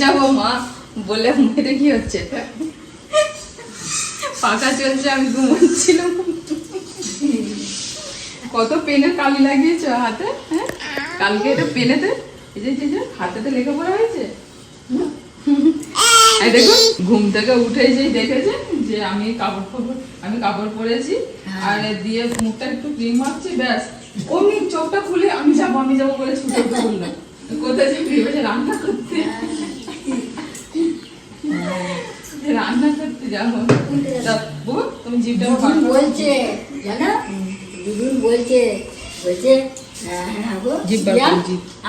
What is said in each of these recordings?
যাব মা। বলে এটা কি হচ্ছে? পাকা চলছে আমি ঘুমোচ্ছিলাম। কত পেনে কালি লাগিয়েছ হাতে হ্যাঁ? কালকে এটা পেনেতে এই যে যে হাতেতে লেখাপড়া হয়েছে? দেখো ঘুম থেকে উঠে যে দেখেছে যে আমি কাপড় আমি কাপড় পরেছি আর দিয়ে মুখটা একটু ক্রিম ব্যাস। অমনি চোখটা খুলে আমি যাব আমি যাব বলে ছুটে বলল। কোথায় যাবি রান্না করতে। রান্না করতে যাব তা তুমি করো। বলছে জানো বলছে বলছে।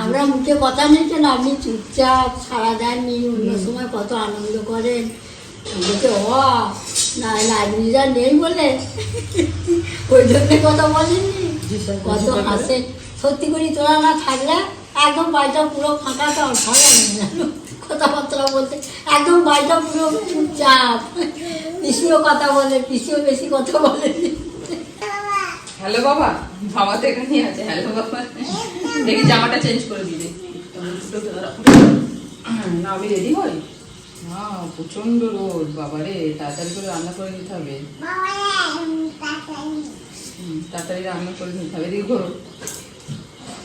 আমরা মুখে কথা নিচ্ছেন আপনি চুপচাপ সারা দেননি অন্য সময় কত আনন্দ করেন বলছে ও না লাইব্রেরিরা নেই বলে ওই জন্য কথা বলেননি কত। হাসেন সত্যি করে, তোরা না থাকলে একদম বাড়িটা পুরো ফাঁকা, তো ভালো না? কথাবার্তা বলতে, একদম বাড়িটা পুরো চুপচাপ। পিসিও কথা বলে, পিসিও বেশি কথা বলে। হ্যালো বাবা বাবা তো এখানেই আছে, হ্যালো বাবা। দেখি জামাটা চেঞ্জ করে দিবে না, আমি রেডি হই? না, প্রচণ্ড রোদ বাবা রে তাড়াতাড়ি করে রান্না করে নিতে হবে। তাড়াতাড়ি রান্না করে নিতে হবে এদিকে ঘোরো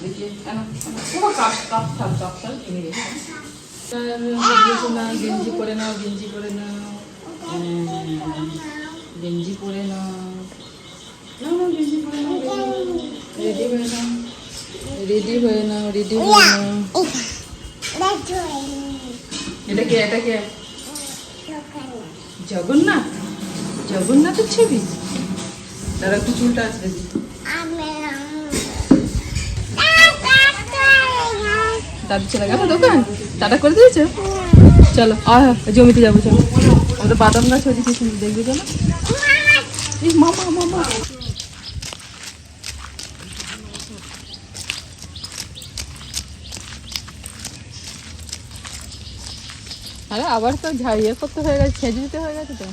দেখি কেন কাপ কাপ থাক কাপ থাক কিনে রেখে। না গেঞ্জি পরে নাও গেঞ্জি পরে নাও। গেঞ্জি পরে নাও। না না গেঞ্জি পরে নাও রেডি হয়ে নাও। রেডি হয়ে নাও রেডি হয়ে নাও। এটা কে এটা কে? জগন্নাথ। জগন্নাথের ছবি? তারা একটু চুলটা আসবে দাদু চলে গেল দোকান, টাটা করে দিয়েছে। চলো, আয় জমিতে যাব, চলো। আমাদের বাদাম গাছ হয়েছে সুন্দর, দেখবে চলো মামা মামা আরে, আবার তো ঝাড় ইয়ে করতে হয়ে গেছে, ছেঁচে দিতে হয়ে গেছে তো।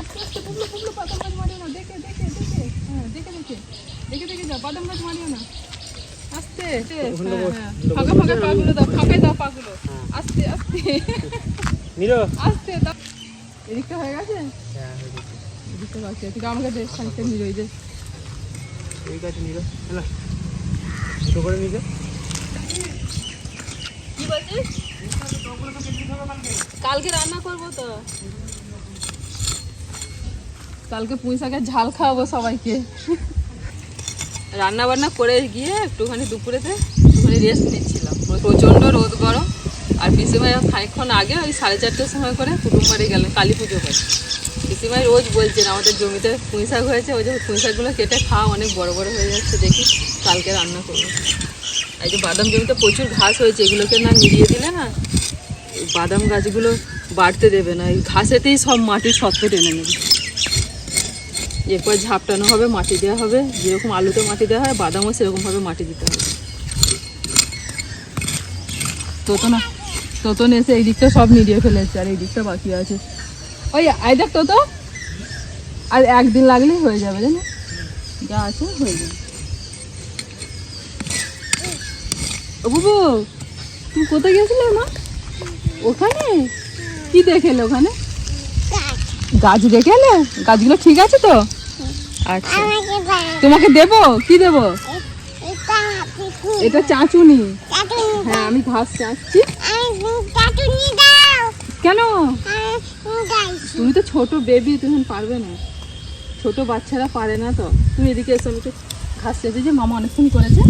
আস্তে আস্তে বুবলু বুবলু বাদাম গাছ মারিও না, দেখে দেখে দেখে। হ্যাঁ দেখে দেখে। দেখে দেখে যাও বাদাম গাছ মারিও না। আস্তে হ্যাঁ, হ্যাঁ। ফাঁকা ফাঁকা পাগুলো দাও ফাঁকায় দাও পাগুলো। আস্তে আস্তে। নিরো। আস্তে দাও। এদিকটা হয়ে গেছে? এদিকটা বাকি আছে। আমাকে দে খানিকটা নিয়ে রই দে ঠিক আছে নিরো। হ্যালো দুটো করে নিবে কি বলছিস? কালকে রান্না করব তো। কালকে পুঁই শাকের ঝাল খাওয়াবো সবাইকে। রান্না বান্না করে গিয়ে একটুখানি দুপুরেতে একটুখানি রেস্ট নিচ্ছিলাম। প্রচণ্ড রোদ গরম। আর পিসিমাই খানিকক্ষণ আগে ওই সাড়ে চারটের সময় করে কুটুম বাড়ি গেলেন, কালী পুজো করে। পিসিমাই রোজ বলছেন, আমাদের জমিতে পুঁই শাক হয়েছে, ওই যে পুঁই শাকগুলো কেটে খাওয়া অনেক বড় বড় হয়ে যাচ্ছে, দেখি কালকে রান্না করব। এই যে বাদাম জমিতে প্রচুর ঘাস হয়েছে, এগুলোকে না নিড়িয়ে দিলে না বাদাম গাছগুলো বাড়তে দেবে না, এই ঘাসেতেই সব মাটির সত্ত্ব টেনে নেবে। এরপর ঝাপটানো হবে মাটি দেওয়া হবে। যেরকম আলুতে মাটি দেওয়া হয় বাদামও সেরকমভাবে মাটি দিতে হবে। তোতন তোতন এসে এই দিকটা সব নিড়িয়ে ফেলেছে আর এই দিকটা বাকি আছে। ওই আই দেখ তোতো। আর একদিন লাগলেই হয়ে যাবে জানো যা আছে হয়ে যাবে। ও বুবু তুমি কোথায় গেছিলে মা? ওখানে? কি দেখেলে ওখানে? গাছ দেখে এলে? গাছগুলো ঠিক আছে তো? আচ্ছা। তোমাকে দেবো? কি দেবো? এটা চাঁচুনি হ্যাঁ আমি ঘাস চাচ্ছি কেন? তুমি তো ছোট বেবি তুমি পারবে না। ছোট বাচ্চারা পারে না তো। তুমি এদিকে এসো আমি ঘাস চেঁচে যে মামা অনেকক্ষণ করেছে।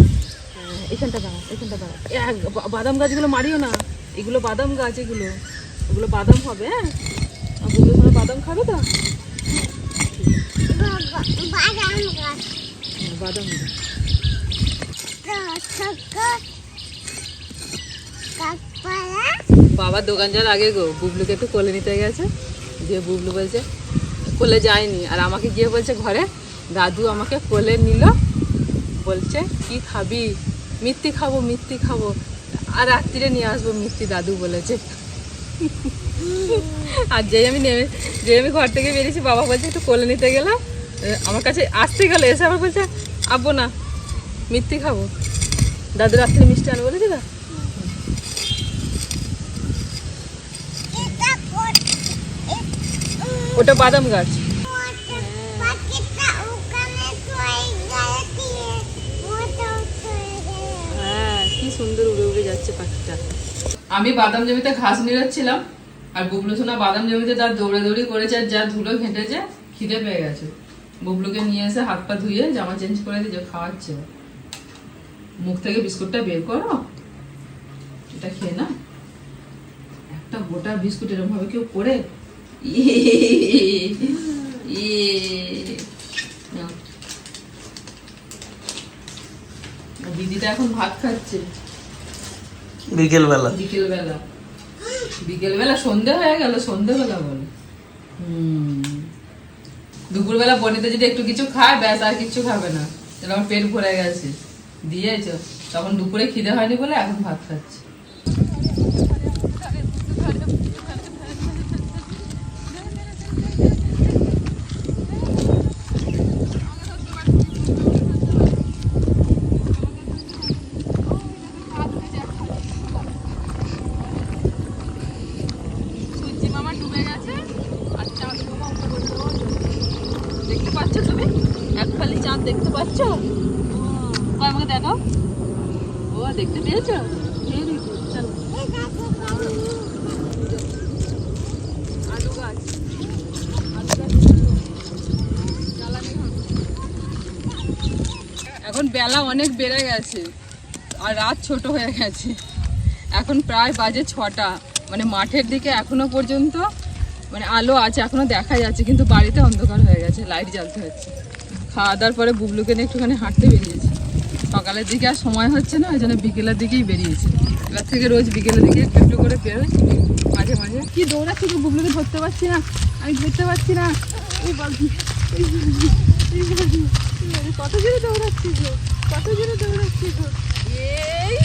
হ্যাঁ, এখানটা দাঁড়া এখানটা দাঁড়া বাদাম গাছগুলো মারিও না। এগুলো বাদাম গাছ এগুলো। এগুলো বাদাম হবে হ্যাঁ? বাদাম খাবে তো? বাদাম। বাবার দোকান যাওয়ার আগে গো, বুবলুকে একটু কোলে নিতে গেছে। দিয়ে বুবলু বলছে, কোলে যায়নি। আর আমাকে গিয়ে বলছে ঘরে, দাদু আমাকে কোলে নিল। বলছে, কি খাবি? মিষ্টি খাব মিষ্টি খাব। আর রাত্রিরে নিয়ে আসব মিষ্টি দাদু বলেছে। আর যেই আমি নেমে, যেই আমি ঘর থেকে বেরিয়েছি, বাবা বলছে, একটু কোলে নিতে গেলাম। আমার কাছে আসতে গেলে, এসে আবার বলছে আবো না, মিথ্যে খাব। দাদুর আসতে মিষ্টি আনব বলেছি না ওটা বাদাম গাছ। হ্যাঁ, সুন্দর উড়ে উড়ে যাচ্ছে পাখিটা। আমি বাদাম জমিতে ঘাস নিয়ে যাচ্ছিলাম আর বুবলু সোনা বাদাম জমিতে তার দৌড়াদৌড়ি করেছে আর যা ধুলো ঘেঁটেছে খিদে পেয়ে গেছে। বুবলুকে নিয়ে এসে হাত পা ধুয়ে জামা চেঞ্জ করে দিয়ে খাওয়াচ্ছে। মুখ থেকে বিস্কুটটা বের করো। এটা খেয়ে না একটা গোটা বিস্কুট এরকম ভাবে কেউ করে। দিদিটা এখন ভাত খাচ্ছে। বিকেল বেলা বিকেলবেলা। বিকেলবেলা। বিকেলবেলা সন্ধে হয়ে গেল সন্ধেবেলা বলে। দুপুরবেলা বনিতে যদি একটু কিছু খায়, ব্যাস, আর কিছু খাবে না। তাহলে আমার পেট ভরে গেছে। দিয়েছ। তখন দুপুরে খিদে হয়নি বলে এখন ভাত খাচ্ছে। চাঁদ দেখতে পাচ্ছ? আমাকে দেখো ও, দেখতে। এখন বেলা অনেক বেড়ে গেছে, আর রাত ছোট হয়ে গেছে। এখন প্রায় বাজে ছটা। মানে মাঠের দিকে এখনও পর্যন্ত মানে আলো আছে, এখনও দেখা যাচ্ছে, কিন্তু বাড়িতে অন্ধকার হয়ে গেছে, লাইট জ্বালতে হচ্ছে। খাওয়া দাওয়ার পরে বুবলুকে নিয়ে একটুখানি হাঁটতে বেরিয়েছি। সকালের দিকে আর সময় হচ্ছে না, ওই জন্য বিকেলের দিকেই বেরিয়েছি। এবার থেকে রোজ বিকেলের দিকে একটু একটু করে বেরোই। মাঝে মাঝে কি দৌড়াচ্ছি তো বুবলুকে ধরতে পারছি না, আমি ধরতে পারছি না। এই বালতি। কত জোরে দৌড়াচ্ছি গো? কত জোরে দৌড়াচ্ছি গো? এই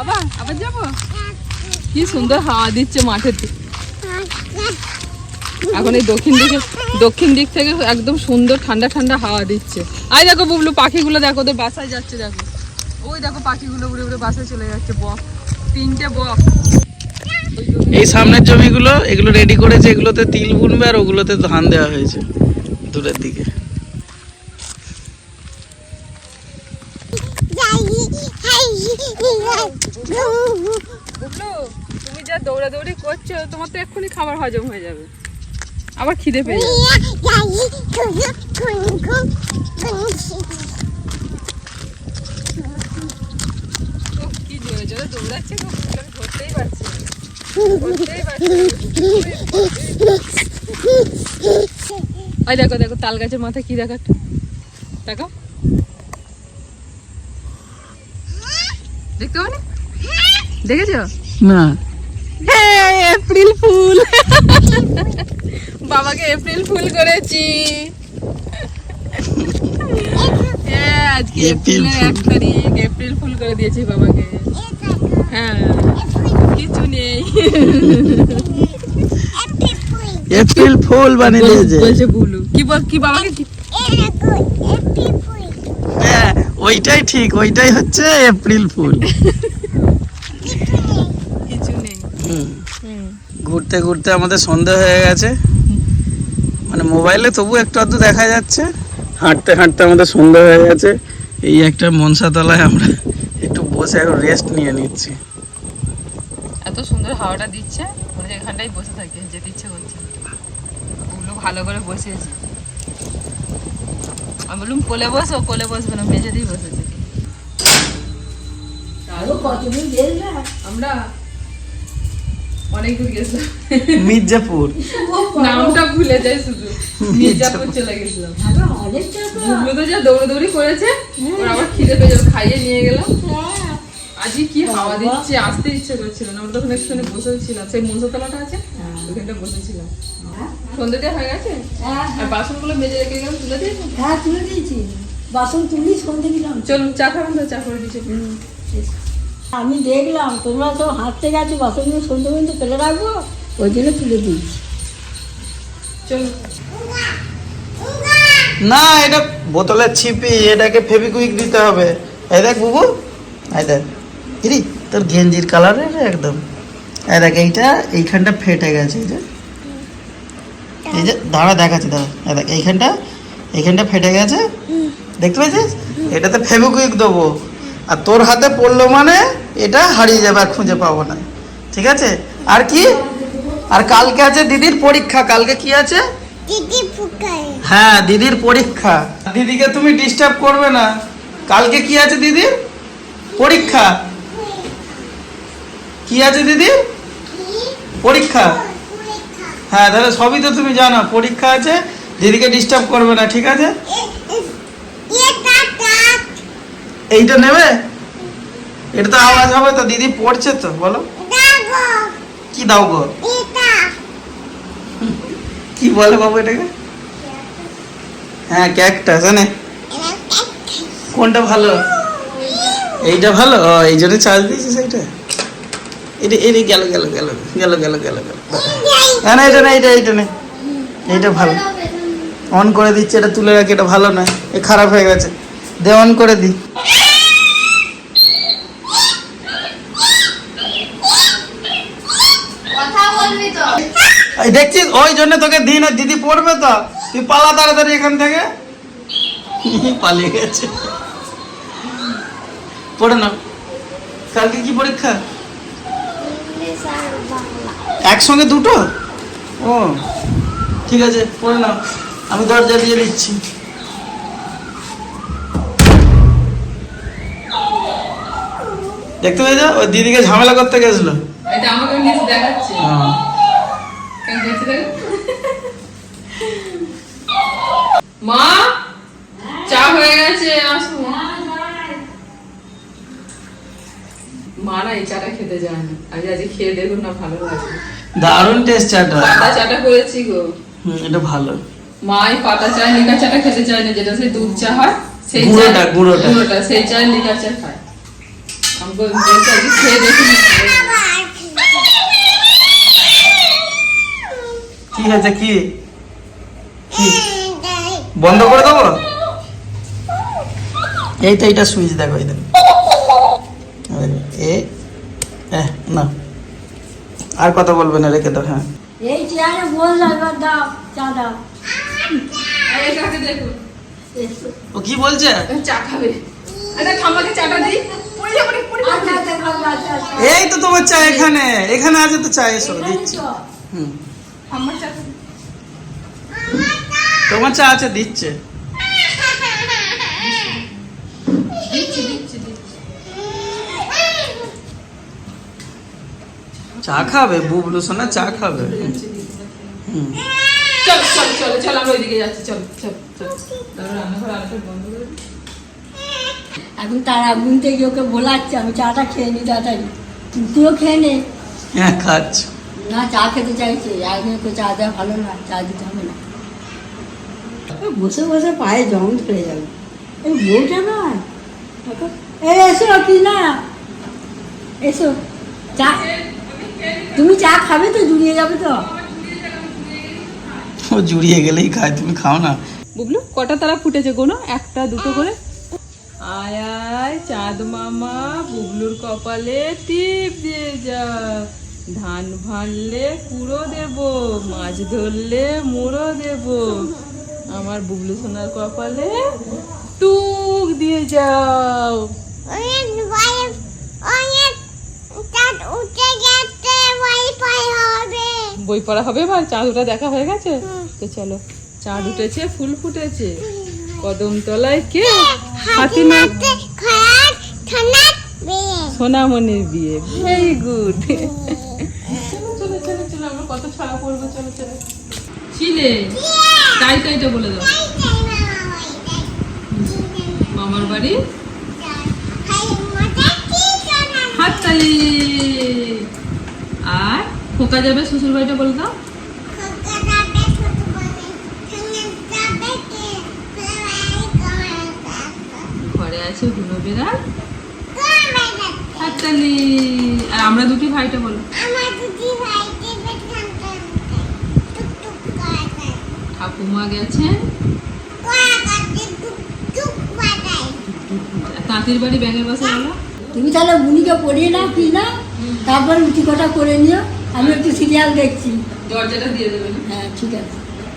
আবার আবার যাব? কি সুন্দর হাওয়া দিচ্ছে মাঠের দিকে এখন এই দক্ষিণ দিকে দক্ষিণ দিক থেকে একদম সুন্দর ঠান্ডা ঠান্ডা হাওয়া দিচ্ছে। আই দেখো বুবলু পাখিগুলো দেখো ওদের বাসায় যাচ্ছে দেখো। ওই দেখো পাখিগুলো উড়ে উড়ে বাসায় চলে যাচ্ছে বক। তিনটে বক। এই সামনের জমিগুলো এগুলো রেডি করেছে এগুলোতে তিল বুনবে আর ওগুলোতে ধান দেওয়া হয়েছে দূরের দিকে। তুমি যা দৌড়াদৌড়ি করছ তোমার তো এক্ষুনি খাবার হজম হয়ে যাবে। আবার খিদে পেয়ে দৌড়াচ্ছে ধরতেই পারছি। ওই দেখো দেখো তাল গাছের মাথায় কি দেখা দেখো দেখতে পাবে? দেখেছ? না। হ্যাঁ এপ্রিল ফুল। বাবাকে এপ্রিল ফুল করেছি। হ্যাঁ আজকে এপ্রিলের এক তারিখ। এপ্রিল ফুল করে দিয়েছি বাবাকে। হ্যাঁ কিছু নেই। এপ্রিল ফুল বানিয়ে দিয়েছে। বলছে বুলু কি বল কি বাবাকে কি হ্যাঁ ওইটাই ঠিক ওইটাই হচ্ছে এপ্রিল ফুল কিছু নেই হুম। হুম ঘুরতে ঘুরতে আমাদের সন্ধে হয়ে গেছে। মানে মোবাইলে তবু একটু আধটু দেখা যাচ্ছে। হাঁটতে হাঁটতে আমাদের সন্ধে হয়ে গেছে। এই একটা মনসাতলায় আমরা একটু বসে এখন রেস্ট নিয়ে নিচ্ছি। এত সুন্দর হাওয়াটা দিচ্ছে মনে হয় এখানটাই বসে থাকে যেতে ইচ্ছে করছে ওগুলো ভালো করে বসেছে আমি বললাম কোলে বসো কোলে বসবে না মেঝেতেই বসেছে। আরও কতদিন দেখবে আমরা অনেক দূর গেছিলাম মির্জাপুর। নামটা ভুলে যাই শুধু। মির্জাপুর। চলে গেছিলাম। আমরা তো যা দৌড়াদৌড়ি করেছে ওর আবার খিদে পেয়ে খাইয়ে নিয়ে গেলাম। হ্যাঁ, আজকে কি হাওয়া দিচ্ছে আসতে ইচ্ছে করছিল না। আমরা তখন একটুখানি বসেছিলাম। সেই মনসাতলাটা আছে ওখানটা বসেছিলাম। হয়ে। গেছে? হ্যাঁ, আর বাসনগুলো মেজে রেখে গেলাম তুলে দিয়েছ? হ্যাঁ তুলে দিয়েছি। বাসন তুলি সন্ধে দিলাম। চলুন চা খাবেন তো? চা করে দিচ্ছি। আমি দেখলাম তোমরা তো হাঁটতে গেছো বাসনগুলো সন্ধে পর্যন্ত ফেলে রাখব ওই জন্য তুলে দিয়েছি। না এটা বোতলের ছিপি এটাকে ফেবিকুইক দিতে হবে। এই দেখ বুবু এই দেখ। ইরি তোর গেঞ্জির কালার একদম। এই দেখ এইটা এইখানটা ফেটে গেছে এই যে। এই যে দাঁড়া দেখাচ্ছি দাঁড়া। এই দেখ এইখানটা এইখানটা ফেটে গেছে। দেখতে পেয়েছিস? এটাতে ফেভিকুইক দেবো। আর তোর হাতে পড়ল মানে এটা হারিয়ে যাবে আর খুঁজে পাবো না। ঠিক আছে? আর কি? আর কালকে আছে দিদির পরীক্ষা। কালকে কি আছে? হ্যাঁ দিদির পরীক্ষা। দিদিকে তুমি ডিস্টার্ব করবে না। কালকে কি আছে দিদির? পরীক্ষা। কি আছে দিদি পরীক্ষা। হ্যাঁ তাহলে সবই তো তুমি জানো। পরীক্ষা আছে দিদিকে ডিস্টার্ব করবে না ঠিক আছে? কাক। এইটা নেবে? এটা তো আওয়াজ হবে তো, দিদি পড়ছে তো, বলো। কি দাও গো? কি বলে বাবু এটাকে? হ্যাঁ ক্যাকটাস জানে? কোনটা ভালো? এইটা ভালো? এই জন্য চার্জ দিয়েছিস এইটা এটা এটা গেল গেল গেল গেল গেল গেল গেল। হ্যাঁ না, এটা না, এটা এইটা নেই এইটা ভালো। অন করে দিচ্ছে, এটা তুলে রাখি, এটা ভালো নয়। এ খারাপ হয়ে গেছে। দে, অন করে দি এই দেখছিস ওই জন্য তোকে দিন আর দিদি পড়বে তো। তুই পালা তাড়াতাড়ি এখান থেকে। পালিয়ে গেছে। পড়ে না কালকে কি পরীক্ষা? একসঙ্গে দুটো? ও ঠিক আছে পড়ে নাও। আমি দরজা দিয়ে দিচ্ছি। দেখতে পেয়েছ? ওই দিদিকে ঝামেলা করতে গেছিল। এটা আমাকে নিচে দেখাচ্ছে। হ্যাঁ কেন দেখছে দেখো? মা চা হয়ে গেছে আসো। মা না এই চাটা খেতে যায় না। আজ আজকে খেয়ে দেখুন না ভালো লাগে দারুণ টেস্ট চাটা। পাতা চাটা করেছি গো। হুম, এটা ভালো। মা এই পাতা চা লিকার চাটা খেতে চায় না যেটা সেই দুধ চা হয় সেই গুঁড়োটা, গুঁড়োটা। সেই চা লিকার চা খায়। আমাকে খেয়ে দেখুন না ভালো লাগে। কি হয়েছে কি? কি? বন্ধ করে দেবো? এই তো এইটা সুইচ দেখো এই দেখো এ না। আর কথা বলবে না রেখে দাও হ্যাঁ। এই চেয়ারে বললাম এবার দাও চা দাও। ও কি বলছে? চা খাবে। ঠাম্মাকে চাটা দিই। আচ্ছা আচ্ছা খাব, আচ্ছা আচ্ছা। এই তো তোমার চা এখানে। এখানে আছে তো চা এসো দিচ্ছি। হুম। চাটা দিই। তোমার চা আছে দিচ্ছে। দিচ্ছি দিচ্ছি দিচ্ছি। চা খাবে বুবলু সোনা চা খাবে। হুম। চল চল চল চল আমরা ওইদিকে যাচ্ছি চল চল চল। রান্নাঘর আরেকটা বন্ধ করে এখন তার আগুন থেকে ওকে বলাচ্ছে আমি চাটা খেয়ে নি তাড়াতাড়ি। তুইও খেয়ে নে। হ্যাঁ খাচ্ছ। না চা খেতে চাইছে। আগে ওকে চা দেওয়া ভালো না চা দিতে হবে না। বসে বসে পায়ে জং ধরে যাবে। এই বউটা না এই এসো কি না এসো। চা তুমি চা খাবে তো জুড়িয়ে যাবে তো? ও জুড়িয়ে গেলেই খায় তুমি খাও না। বুবলু কটা তারা ফুটেছে কোনো একটা দুটো করে। আয় আয় চাঁদ মামা বুবলুর কপালে টিপ দিয়ে যা। ধান ভানলে কুড়ো দেব মাছ ধরলে মুড়ো দেব। আমার বুবলু সোনার কপালে টুক দিয়ে যাও। উঠে বই পড়া হবে এবার চাঁদ ওটা দেখা হয়ে গেছে? তো চলো চাঁদ উঠেছে ফুল ফুটেছে। কদম তলায় কে? হাতি সোনামণির বিয়ে। ভেরি গুড চলো চলো চলো চলো আমরা কত ছড়া পড়ব, চলো চলো। ছিলে? তাই তাইটা বলে দাও। মামার বাড়ি? হাততালি। আর খোকা যাবে শ্বশুর বাড়িটা বলে দাও। ঘরে আছে হুলো বেড়াল হাততালি। আর আমরা দুটি ভাইটা বলো। আমার দুটি ঠাকুমা গেছেন? তাঁতির বাড়ি ব্যাঙের বাসা বলো তুমি তাহলে বুনিকে পড়িয়ে নাও কি না? তারপর রুটি কটা করে নিও আমি একটু সিরিয়াল দেখছি। দরজাটা দিয়ে দেবেন। হ্যাঁ ঠিক আছে।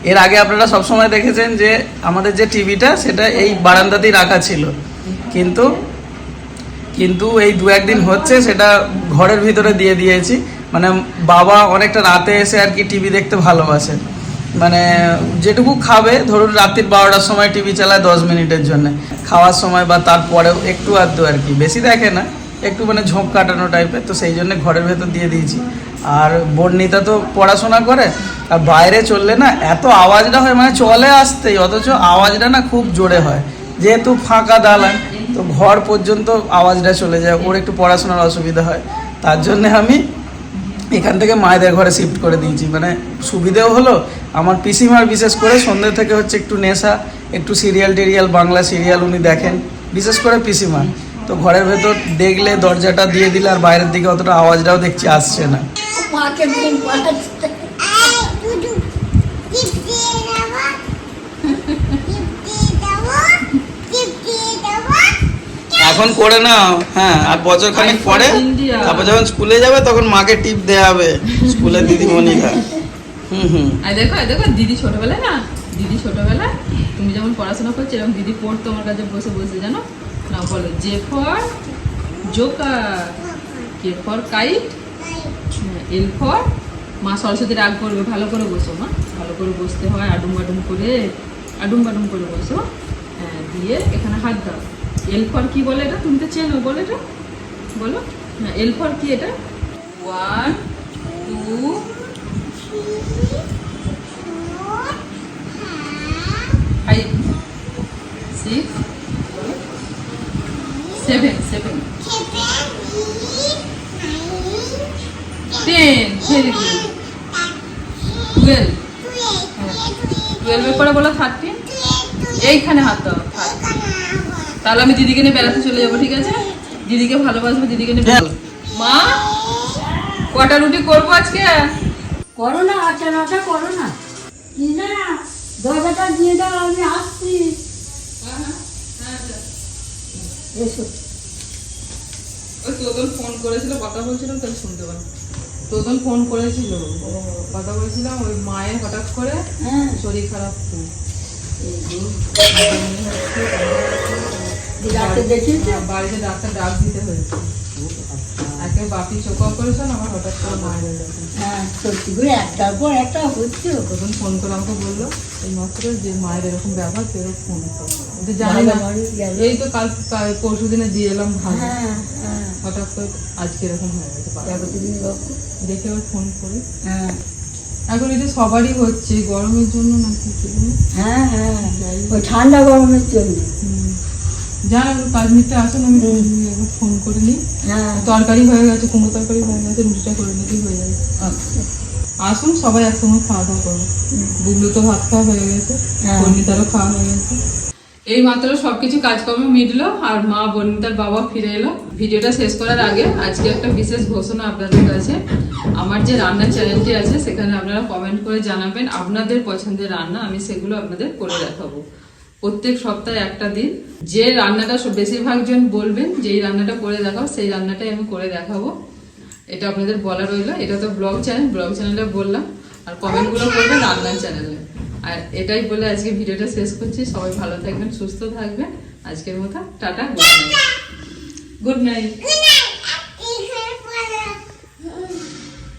এর আগে আপনারা সবসময় দেখেছেন যে আমাদের যে টিভিটা সেটা এই বারান্দাতেই রাখা ছিল। কিন্তু কিন্তু এই দু একদিন হচ্ছে সেটা ঘরের ভিতরে দিয়ে দিয়েছি। মানে বাবা অনেকটা রাতে এসে আর কি টিভি দেখতে ভালোবাসে মানে যেটুকু খাবে, ধরুন রাত্রির বারোটার সময় টিভি চালায় দশ মিনিটের জন্য। খাওয়ার সময় বা তারপরেও একটু আধটু আর কি। বেশি দেখে না, একটু মানে ঝোঁক কাটানো টাইপের তো সেই জন্য ঘরের ভেতর দিয়ে দিয়েছি। আর বর্ণিতা তো পড়াশোনা করে, আর বাইরে চললে না এত আওয়াজটা হয় মানে চলে আসতেই, অথচ আওয়াজটা না খুব জোরে হয়। যেহেতু ফাঁকা দালান, তো ঘর পর্যন্ত আওয়াজটা চলে যায়, ওর একটু পড়াশোনার অসুবিধা হয়। তার জন্য আমি এখান থেকে মায়েদের ঘরে শিফট করে দিয়েছি। মানে সুবিধেও হলো আমার পিসিমার বিশেষ করে সন্ধ্যে থেকে হচ্ছে একটু নেশা একটু সিরিয়াল টিরিয়াল বাংলা সিরিয়াল উনি দেখেন বিশেষ করে পিসিমা। তো ঘরের ভেতর দেখলে দরজাটা দিয়ে দিলে আর বাইরের দিকে অতটা আওয়াজটাও দেখছি আসছে না। মাকে ঘুম পাড়াচ্ছে এই দুদু টিপ দিয়ে দেবো টিপ দিয়ে দেবো টিপ দিয়ে দেবো এখন করে নাও হ্যাঁ আর বছর খানিক পরে। তারপর যখন স্কুলে যাবে তখন মাকে টিপ দেওয়া হবে স্কুলের দিদিমণিরা। হুম হুম। আর দেখো দেখো দিদি ছোটবেলায় না দিদি ছোটবেলায় তুমি যেমন পড়াশোনা করছ এরকম দিদি পড়তো আমার কাছে বসে বসে জানো? না বলো J for joker K for kite L for মা সরস্বতী রাগ করবে ভালো করে বসো মা। ভালো করে বসতে হয় আডুম বাডুম করে আডুম বাডুম করে বসো হ্যাঁ দিয়ে এখানে হাত দাও। এল ফর কি বলে এটা? তুমি তো চেনো, বলো এটা? বলো। হ্যাঁ এল ফর কি এটা? One two five six seven seven ten very good twelve টুয়েলভের পরে বলো থার্টিন এইখানে হাত দাও তাহলে আমি দিদিকে নিয়ে বেড়াতে চলে যাব ঠিক আছে? দিদিকে ভালোবাসবো দিদিকে নিয়ে মা কটা রুটি করব আজকে? করো না আচ্ছা নটা করো না। না দরজাটা দিয়ে দাও আমি আসছি। এসো। ওই তোদন ফোন করেছিল কথা বলছিলাম তাই শুনতে তোদন ফোন করেছিল কথা বলছিলাম ওই মায়ের হঠাৎ করে হ্যাঁ। শরীর খারাপ। ডাক্তার দেখিয়েছে? বাড়িতে ডাক্তার ডাক দিতে হয়েছে। একে বাপি চোখ অপারেশন আমার হঠাৎ করে মায়ের হয়ে গেছে হ্যাঁ সত্যি করে একটার পর একটা হচ্ছে। তখন ফোন করে আমাকে বলল এই মাত্র যে মায়ের এরকম ব্যবহার তুই ফোন কর। জানি না। ভালো, ভালো, গেল। এই তো কাল পরশু দিনে দিয়ে এলাম ভালো। হ্যাঁ হঠাৎ করে আজকে এরকম হয়ে গেছে দেখে ওর ফোন করি। হ্যাঁ। এখন এটা সবারই হচ্ছে গরমের জন্য নাকি হ্যাঁ হ্যাঁ। ওই ঠান্ডা গরমের জন্য। আপনি পাঁচ মিনিটে আসুন আমি ফোন করে নিই। হ্যাঁ। তরকারি হয়ে গেছে কুমড়ো তরকারি হয়ে গেছে রুটিটা করে নিতেই হয়ে যাবে। আচ্ছা। আসুন সবাই একসঙ্গে খাওয়া দাওয়া করব। বুগলু তো ভাত খাওয়া হয়ে গেছে হ্যাঁ। বর্ণিতারও খাওয়া হয়ে গেছে। এই মাত্র সবকিছু কাজকর্ম মিটলো আর মা বর্ণিতার বাবা ফিরে এলো। ভিডিওটা শেষ করার আগে আজকে একটা বিশেষ ঘোষণা আপনাদের কাছে। আমার যে রান্নার চ্যানেলটি আছে সেখানে আপনারা কমেন্ট করে জানাবেন আপনাদের পছন্দের রান্না আমি সেগুলো আপনাদের করে দেখাবো। প্রত্যেক সপ্তাহে একটা দিন। যে রান্নাটা বেশিরভাগ জন বলবেন যে, এই রান্নাটা করে দেখাও, সেই রান্নাটাই আমি করে দেখাবো। এটা আপনাদের বলা রইল। এটা তো ব্লগ চ্যানেল, ব্লগ চ্যানেলে বললাম। আর কমেন্টগুলো করবেন রান্নার চ্যানেলে। আর এটাই বলে আজকে ভিডিওটা শেষ করছি। সবাই ভালো থাকবেন, সুস্থ থাকবেন। আজকের মতো tata, good night. Good night